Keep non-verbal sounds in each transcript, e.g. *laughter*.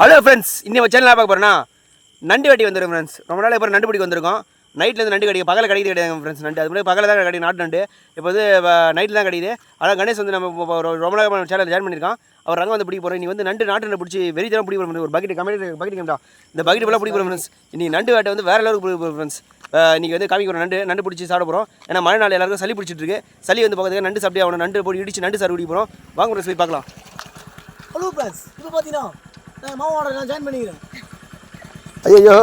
Hello friends இன்னும் channel பார்க்க போகிறேன்னா நண்டு வெட்டி வந்துடும் ஃப்ரெண்ட்ஸ் ரொம்ப நாள் இப்போ நண்டு பிடிக்க வந்திருக்கோம். நைட்லேருந்து இருந்து நண்டு கிடைக்கும் பகல கிடைக்குது கிடையாது ஃப்ரெண்ட்ஸ் நண்டு. அது மாதிரி பகலில் தான் கிடைக்கும் நாட்டு நண்டு. இப்போ வந்து நைட்டில் தான் கிடைக்குது. அதான் கணேஷ் வந்து நம்ம ரொம்ப நாள் சேனல் ஜாயின் பண்ணியிருக்கான். அவர் ரங்கம் வந்து பிடிக்க போகிறோம் நீ வந்து நண்டு நாட்டு பிடிச்சி வெறி தரம் பிடிக்க போகிறோம் ஒரு பக்கெட் கமெண்ட் பக்கெட் கேம்டா. இந்த பக்கெட் ஃபுல்லாக பிடிக்க போகிறோம் ஃப்ரெண்ட்ஸ் இன்னைக்கு நண்டு வேட்டை வந்து வேறு லெவலுக்கு பிடிக்க போகிறோம் ஃப்ரெண்ட்ஸ் இன்னைக்கு வந்து காமிக்க போகிறோம் நண்டு நண்டு பிடிச்சி சாப்பிட போகிறோம் ஏன்னா மழை நாள் எல்லாருக்கும் சளி பிடிச்சிட்டு இருக்கு. சளி வந்து பார்க்கறதுக்கு நண்டு சாப்பிட்டே ஆகணும். நண்டு போட்டு இடிச்சு நண்டு சார் பிடிக்க போகிறோம் வாங்க ஃப்ரெண்ட்ஸ் போய் பார்க்கலாம். ஹலோ ஃப்ரெண்ட்ஸ் இப்போ பார்த்தீங்கன்னா நான் நான் ஜாயின் பண்ணிக்கிறேன். ஐயோ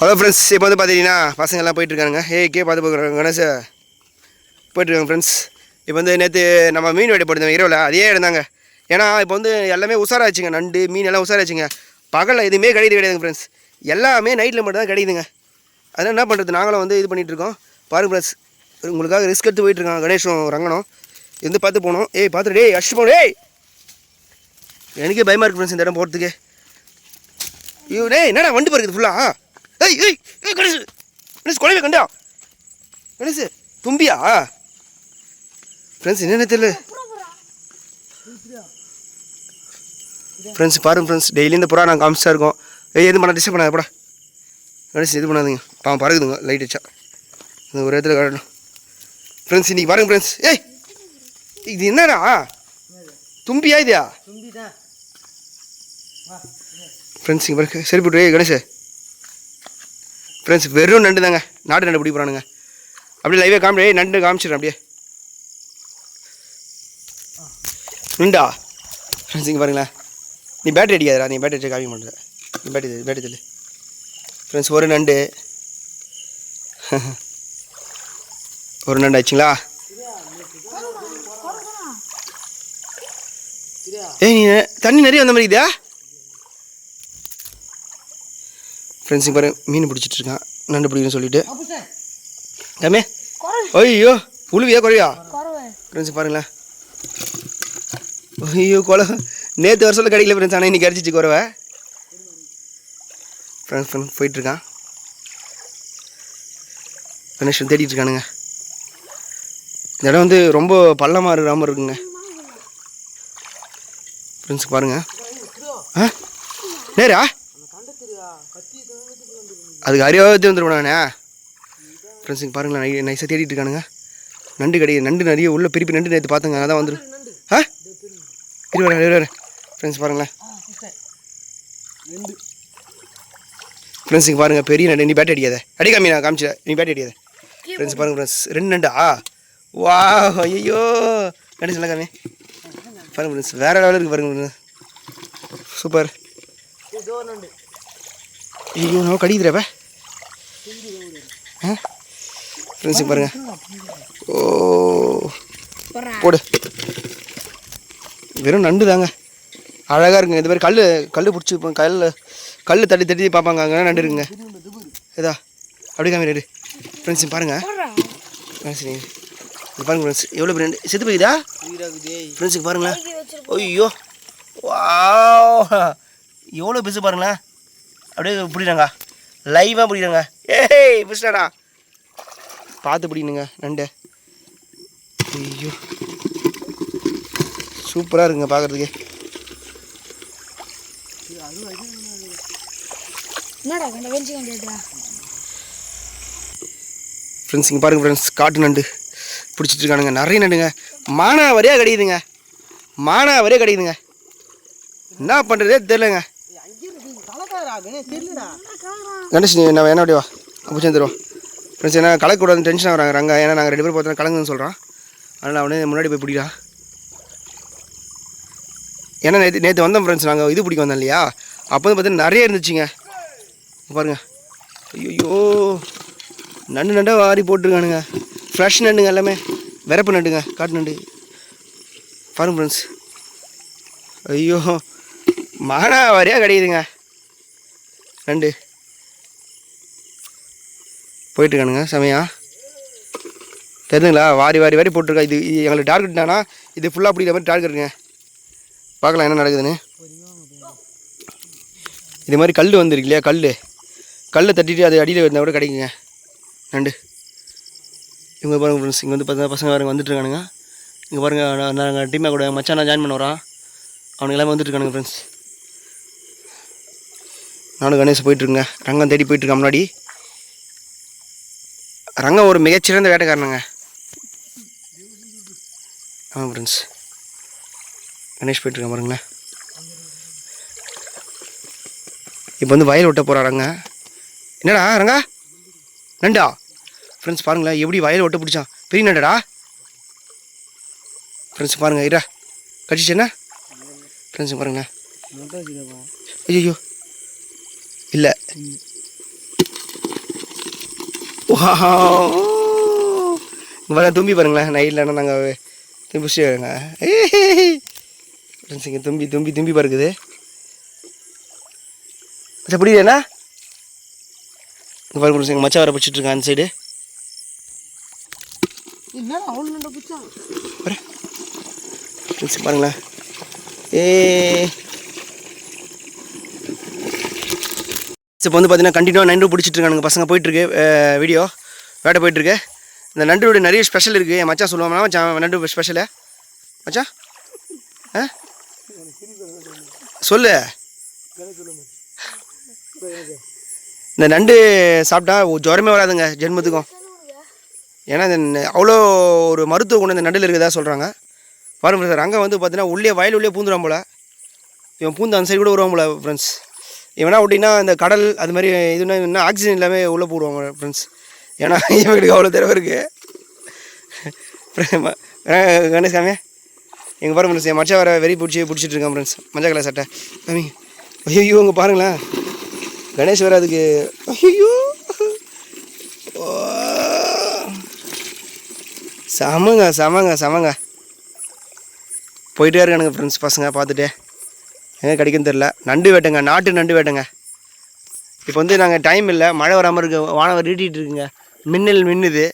ஹலோ ஃப்ரெண்ட்ஸ் இப்போ வந்து பார்த்தீங்கன்னா பசங்க எல்லாம் போயிட்டு இருக்காங்க ஏ கே பார்த்து போகிறாங்க கணேஷ் போயிட்டு இருக்காங்க ஃப்ரெண்ட்ஸ் இப்போ வந்து நேற்று நம்ம மீன் வெடி போட்டிருந்தோம் இரவில் அதே இருந்தாங்க ஏன்னா இப்போ வந்து எல்லாமே உஷாராச்சுங்க நண்டு மீன் எல்லாம் உஷாராச்சுங்க. பகலில் எதுவுமே கிடையாது கிடையாதுங்க ஃப்ரெண்ட்ஸ் எல்லாமே நைட்டில் மட்டும் தான் கிடைக்குதுங்க. அதனால் என்ன பண்ணுறது நாங்களும் வந்து இது பண்ணிகிட்டு இருக்கோம். பாருங்க ஃப்ரெண்ட்ஸ் உங்களுக்காக ரிஸ்க் எடுத்து போயிட்டுருக்காங்க கணேஷும் ரங்கனும். இருந்து பார்த்து போகணும். ஏய் பார்த்துட்டு டேய் அஷ்டு போகணும் ஏய் எனக்கே பயமாக இருக்குது ஃப்ரெண்ட்ஸ் இந்த இடம் போகிறதுக்கு ஐயோ டேய் என்னடா வண்டி பறக்குது ஃபுல்லாக ஏய் ஏய் ஏய் கணேஷ். கணேஷ் குழந்தை கண்டா? கணேஷ் தும்பியா? ஃப்ரெண்ட்ஸ் என்னென்ன தெரியல? ஃப்ரெண்ட்ஸ் பாருங்க ஃப்ரெண்ட்ஸ் டெய்லி இந்த புறா நாங்கள் காமிச்சா இருக்கோம். ஏய் எதுவும் பண்ண டிஸ்டர்ப் பண்ணாத போடா. இது பண்ணாதீங்க. பாவம் பறகுதுங்க லைட் வச்சா இந்த ஒரு இடத்துல காட்டணும் ஃப்ரெண்ட்ஸ் இன்னைக்கு பாருங்க ஃப்ரெண்ட்ஸ் ஏய் இது என்னடா? தும்பியா இதுயா? ஃப்ரெண்ட்ஸ் இங்கே பாருங்க சரி போட்டு கணேஷ். ஃப்ரெண்ட்ஸ் வெறும் நண்டு தாங்க. நாட்டு நண்டு பிடி போகிறானுங்க அப்படியே லைவே காமிடு நண்டு காமிச்சிடுறேன் அப்படியே. நண்டா ஃப்ரெண்ட்ஸ் இங்கே பாருங்களேன். நீ பேட்டரி அடிக்காதடா நீ பேட்டரி அடிச்சு காமிக்க மாட்டேன் நீ பேட்டரி பேட்டரி தெரியல ஃப்ரெண்ட்ஸ் ஒரு நண்டு. *laughs* ஒரு நண்டு ஆச்சுங்களா ஏய் நீ தண்ணி நிறைய வந்த மாதிரி இதா ஃப்ரெண்ட்ஸுக்கு பாரு மீன் பிடிச்சிட்டு இருக்கான். நண்டு பிடிக்கணும்னு சொல்லிட்டு. ஏமே ஐயோ உழுவியா குறையா? ஃப்ரெண்ட்ஸ் பாருங்களேன். ஐயோ கொலை. நேற்று வருஷத்தில் கிடைக்கல ஃப்ரெண்ட்ஸ் ஆனால் இன்னைக்கு அடிச்சிச்சு குறவை ஃப்ரெண்ட்ஸ் ஃப்ரெண்ட்ஸ் போயிட்டுருக்கான். கணேஷன் தேடிட்டு இருக்கானுங்க இந்த இடம் வந்து ரொம்ப பள்ளமாக இருக்கிறாம இருக்குங்க. ஃப்ரெண்ட்ஸுக்கு பாருங்க. ஆ? நேரா? அதுக்கு அறிவாபத்து வந்துருவோம் நானே ஃப்ரெண்ட்ஸுங்க பாருங்களேன். நைஸாக தேடிட்டு இருக்கானுங்க நண்டு கிடையாது. நண்டு நிறைய உள்ள பெரிய நண்டு நேற்று பார்த்துங்க அதான் வந்துடும் ஆ? இரு வரேன் இரு வரேன் ஃப்ரெண்ட்ஸ் பாருங்களேன். ரெண்டு ஃப்ரெண்ட்ஸுங்க பாருங்கள் பெரிய நண்டு. நீ பேட்டை அடிக்காத. அடிக்காம நான் காமிச்ச நீ பேட்டை அடிக்காத. ஃப்ரெண்ட்ஸ் பாருங்க ஃப்ரெண்ட்ஸ் ரெண்டு நண்டா? வா ஐயோ நண்டு சொல்ல காமி. பாருங்க ஃப்ரெண்ட்ஸ் வேறு லெவலில் இருக்குது பாருங்க ஃப்ரெண்ட்ஸ் சூப்பர் ஐயோ நான் கடிக்கிறப்ப ஆ? ஃப்ரெண்ட்ஸுங்க பாருங்க. ஓ. போடு. வெறும் நண்டு தாங்க. அழகாக இருக்குங்க. இந்த மாதிரி கல் கல் பிடிச்சி கல் கல் தட்டி தட்டி பார்ப்பாங்க. அங்கே நண்டு இருக்குங்க. இதா அப்படி காமிடு ஃப்ரெண்ட்ஸ் பாருங்க. ஃப்ரெண்ட்ஸ் நீங்கள் இது பாருங்க ஃப்ரெண்ட்ஸ் எவ்வளோ பெரிய நண்டு? செத்து போய்தா ஃப்ரெண்ட்ஸுக்கு பாருங்களேன். ஐயோ. வா எவ்வளோ பெருசு பாருங்களேன். அப்படியே பிடிக்கிறாங்க லைவாக பிடிக்கிறாங்க ஏய் பிடிச்சிட்டாடா பார்த்து பிடிக்கணுங்க நண்டு. ஐயோ. சூப்பராக இருக்குங்க பார்க்குறதுக்கு ஃப்ரெண்ட்ஸ் இங்கே பாருங்கள் ஃப்ரெண்ட்ஸ் காட்டு நண்டு பிடிச்சிட்டு இருக்கானுங்க. நிறைய நண்டுங்க. மானாவரியாக கிடைக்குதுங்க. மானாவரியாக கிடைக்குதுங்க. என்ன பண்ணுறதே தெரிலங்க கணேஷ் நீ என்ன அப்படியே வா? அப்போ சேர்ந்துருவோம் ஃப்ரெண்ட்ஸ் ஏன்னா கலக்கூடாதுன்னு டென்ஷன் ஆகிறாங்க ரங்க. ஏன்னா நாங்கள் ரெண்டு பேரும் பார்த்தோன்னா கலங்குன்னு சொல்கிறான் அதனால் அவனே முன்னாடி போய் பிடிடா. ஏன்னா நேற்று நேற்று வந்தோம் ஃப்ரெண்ட்ஸ் நாங்கள் இது பிடிக்க வந்தோம் இல்லையா? அப்போ வந்து பார்த்தீங்கன்னா நிறைய இருந்துச்சுங்க. பாருங்கள் பாருங்க. ஐயோ நண்டு நண்டாக வாரி போட்டிருக்கானுங்க. ஃப்ரெஷ் நண்டுங்க எல்லாமே. விரப்பு நண்டுங்க காட்டு நண்டு. பாருங்க ஃப்ரெண்ட்ஸ் ஐயோ. மானா வரையாக கிடைக்குதுங்க. நண்டு. போயிட்டுருக்கானுங்க செமையா. தெரிஞ்சுங்களா? வாரி வாரி வாரி போட்டிருக்கா. இது இது எங்களுக்கு என்னன்னா இது ஃபுல்லாக பிடிக்கிற மாதிரி டார்கெட்டுங்க பார்க்கலாம் என்ன நடக்குதுன்னு. இது மாதிரி கல் வந்துருக்கு இல்லையா? கல் கல்லை தட்டிட்டு அது அடியில் இருந்தால் கூட கிடைக்குங்க. நண்டு இவங்க பாருங்க ஃப்ரெண்ட்ஸ் இங்கே வந்து பார்த்தா பசங்க பாருங்க வந்துட்டுருக்கானுங்க இங்கே பாருங்கள் நாங்கள் டீமாக கூட மச்சான் ஜாயின் பண்ண வரோம் அவனுங்க எல்லாமே வந்துட்டு இருக்கானுங்க ஃப்ரெண்ட்ஸ் நானும் கணேஷ் போயிட்டுருங்க ரங்கம் தேடி போயிட்டுருக்கேன் முன்னாடி. ரங்கம் ஒரு மிகச்சிறந்த வேட்டைக்காரனுங்க. ஆமாம் ஃப்ரெண்ட்ஸ் கணேஷ் போயிட்டுருக்கேன் பாருங்களேன். இப்போ வந்து வயல் ஒட்ட போகிறாங்க என்னடா ரங்கா? நண்டா? ஃப்ரெண்ட்ஸ் பாருங்களேன் எப்படி வயல் ஒட்ட பிடிச்சான். பெரிய நண்டடா ஃப்ரெண்ட்ஸ் பாருங்கள் இரா. கடிச்சு ஃப்ரெண்ட்ஸ் பாருங்களேன். ஐயோ இல்லை. வர தும்பி பாருங்களேன் நைட்டில் நாங்கள் தும்பி பிடிச்சிருக்காங்க ஃப்ரெண்ட்ஸ் இங்கே தும்பி தும்பி தும்பி பறக்குது. மச்சா பிடிக்குதுண்ணா இங்கே பாருங்க ஃப்ரெண்ட்ஸ் எங்கள் மச்சா வர பிடிச்சிட்டு இருக்கான் அந்த சைடு ஃப்ரெண்ட்ஸ் பாருங்களேன். ஏ இப்போ வந்து பார்த்தீங்கன்னா கண்டினியூவாக நண்டு பிடிச்சிட்டு இருக்கானுங்க. பசங்க போயிட்டுருக்கு வீடியோ வேட்டை போயிட்டுருக்கு இந்த நண்டுடைய நிறைய ஸ்பெஷல் இருக்குது என் மச்சான் சொல்லுவாங்க மச்சான் நண்டு ஸ்பெஷலு மச்சான்? ஆ? சொல்லு. இந்த நண்டு சாப்பிட்டா ஜுரமே வராதுங்க ஜென்மத்துக்கும். ஏன்னா இந்த அவ்வளோ ஒரு மருத்துவ குணம் இந்த நண்டில் இருக்குதா சொல்கிறாங்க பாருங்க சார் அங்கே வந்து பார்த்தீங்கன்னா உள்ளே வயல் உள்ளே பூந்துடும் போல. இவன் பூந்து அந்த சைடு கூட வருவான் போல ஃப்ரெண்ட்ஸ் இவனா அப்படின்னா இந்த கடல் அது மாதிரி இதுனா இன்னும் ஆக்சிஜன் எல்லாமே உள்ளே போடுவாங்க ஃப்ரெண்ட்ஸ் ஏன்னா *laughs* இவங்களுக்கு அவ்வளோ திறவை இருக்குது கணேஷ் காமியா எங்கள் பாருங்க ஃப்ரெண்ட்ஸ் என் மச்சா வர வெறி பிடிச்சி பிடிச்சிட்டு இருக்கான் ஃப்ரெண்ட்ஸ் மஞ்சள் கலர் சட்டை. காமி ஐயோ இங்கே பாருங்களேன் கணேஷ் வேறு அதுக்கு ஐயோ சமங்க சமங்க சமங்க. போயிட்டே இருக்கானுங்க ஃப்ரெண்ட்ஸ் பசங்க பார்த்துட்டு. எங்கே கிடைக்குன்னு தெரில நண்டு வேட்டைங்க நாட்டு நண்டு வேட்டைங்க. இப்போ வந்து நாங்கள் டைம் இல்லை மழை வராமல் இருக்கு வானவர் ஈட்டிகிட்டு இருக்குங்க. மின்னல் மின்னுது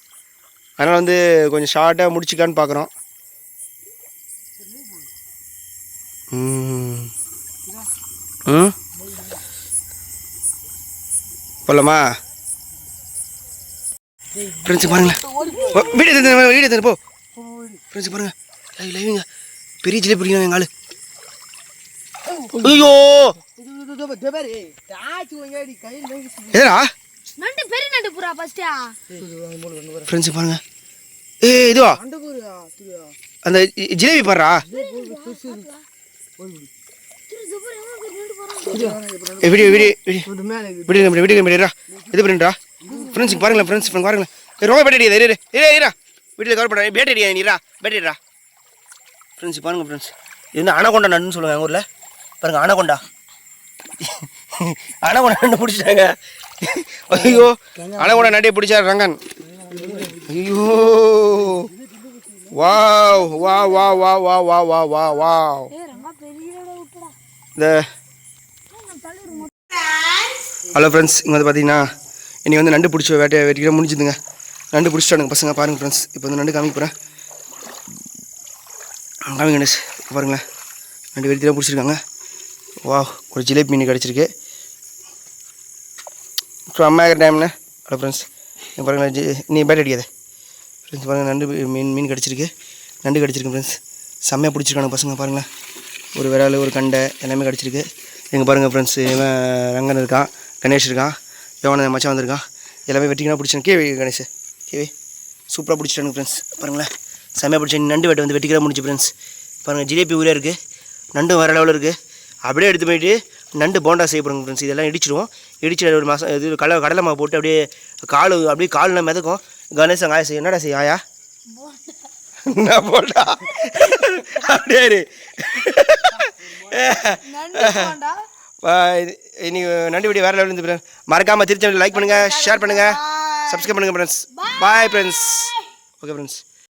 அதனால் வந்து கொஞ்சம் ஷார்ட்டாக முடிச்சிக்கான்னு பார்க்குறோம் ம் போகலாமா ஃப்ரெண்ட்ஸ் பாருங்களேன் வீடியோ எடுத்து வீடியோ எடுத்து போ ஃப்ரெண்ட்ஸ் பாருங்க லைவ் லைவுங்க பெரிய ஜிலே பிடிக்கணும் எங்கள் ஆள் ஐயோ எதா நண்டு பெரிய நண்டு புறா ஃபர்ஸ்டா ஃப்ரெண்ட்ஸ் பாருங்க. ஏ இதுவா? அந்த ஜி- ஜிலேபி பாடுறா ஏ video video video video video இது பண்ணிடுறா ஃப்ரெண்ட்ஸுக்கு பாருங்களேன் ஃப்ரெண்ட்ஸ் பாருங்களேன். ரொம்ப பேட்டரி இரு இரு இரு இரா வீட்டில் கவர் பண்ணுறேன் பேட்டரி நீரா பேட்டரிடா ஃப்ரெண்ட்ஸ் பாருங்க ஃப்ரெண்ட்ஸ் இது வந்து அணகொண்டா நண்டுன்னு சொல்லுவாங்க எங்கள் ஊரில். பாருங்க அணகொண்டா அணகொண்டா நண்டு பிடிச்சிட்டாங்க. *laughs* ஐயோ அணகொண்டா நண்டே பிடிச்சா ரங்கன். ஐயோ. வாவ் வா வா வா வா வா வா வா வா விட்டுடா. இந்த ஹலோ ஃப்ரெண்ட்ஸ் இங்கே வந்து பார்த்தீங்கன்னா இன்றைக்கி வந்து நண்டு பிடிச்ச வேட்டை வெட்டிக்கிற முடிஞ்சுதுங்க. நண்டு பிடிச்சிட்டானுங்க பசங்க பாருங்கள் ஃப்ரெண்ட்ஸ் இப்போ வந்து நண்டு காமிக்க போகிறேன் காமி கணேஷ் பாருங்களேன். நண்டு வெட்டிலாம் பிடிச்சிருக்காங்க. வா ஒரு ஜிலேபி மீன் கிடச்சிருக்கு. அப்புறம் அம்மா டைம்னு ஹலோ ஃப்ரெண்ட்ஸ் இங்கே பாருங்களேன் ஜி நீ பேட் அடிக்காத. ஃப்ரெண்ட்ஸ் பாருங்கள் நண்டு மீன் மீன் கிடச்சிருக்கு. நண்டு கிடச்சிருக்கு ஃப்ரெண்ட்ஸ் செம்மையாக பிடிச்சிருக்கானுங்க பசங்க பாருங்களேன். ஒரு விரால் ஒரு கண்டை எல்லாமே கிடச்சிருக்கு. எங்கள் பாருங்கள் ஃப்ரெண்ட்ஸ் இவன் ரங்கன் இருக்கான் கணேஷ் இருக்கான் யோவன மச்சான் வந்திருக்கான். எல்லாமே வெட்டிங்கன்னா பிடிச்சான் கேவி கணேஷ் கேவி சூப்பராக பிடிச்சிட்டானுங்க ஃப்ரெண்ட்ஸ் பாருங்களேன். செம்மையாக பிடிச்ச நண்டு வெட்டை வந்து வெட்டிக்கிற முடிச்சு ஃப்ரெண்ட்ஸ் பாருங்கள் ஜிலேபி ஊரே இருக்குது நண்டும் வேறு லெவலில் இருக்குது அப்படியே எடுத்து போயிட்டு நண்டு போண்டா செய்யப்படுங்க ஃப்ரெண்ட்ஸ் இதெல்லாம் இடிச்சிடுவோம். இடிச்சு ஒரு மாதம் இது கடலை கடலை மாவு போட்டு அப்படியே கால் அப்படியே காலில் மிதக்கும். அங்கே ஆயா செய்ய என்னடா செய்ய ஆயா? நான் போட்டா அப்படியே இரு. நண்டு போண்டா வா, இது- இனி நண்டு வீடியோ வேறு லெவலில் இருந்து மறக்காமல் திருச்சி லைக் பண்ணுங்கள் ஷேர் பண்ணுங்கள் சப்ஸ்கிரைப் பண்ணுங்கள் friends bye friends okay friends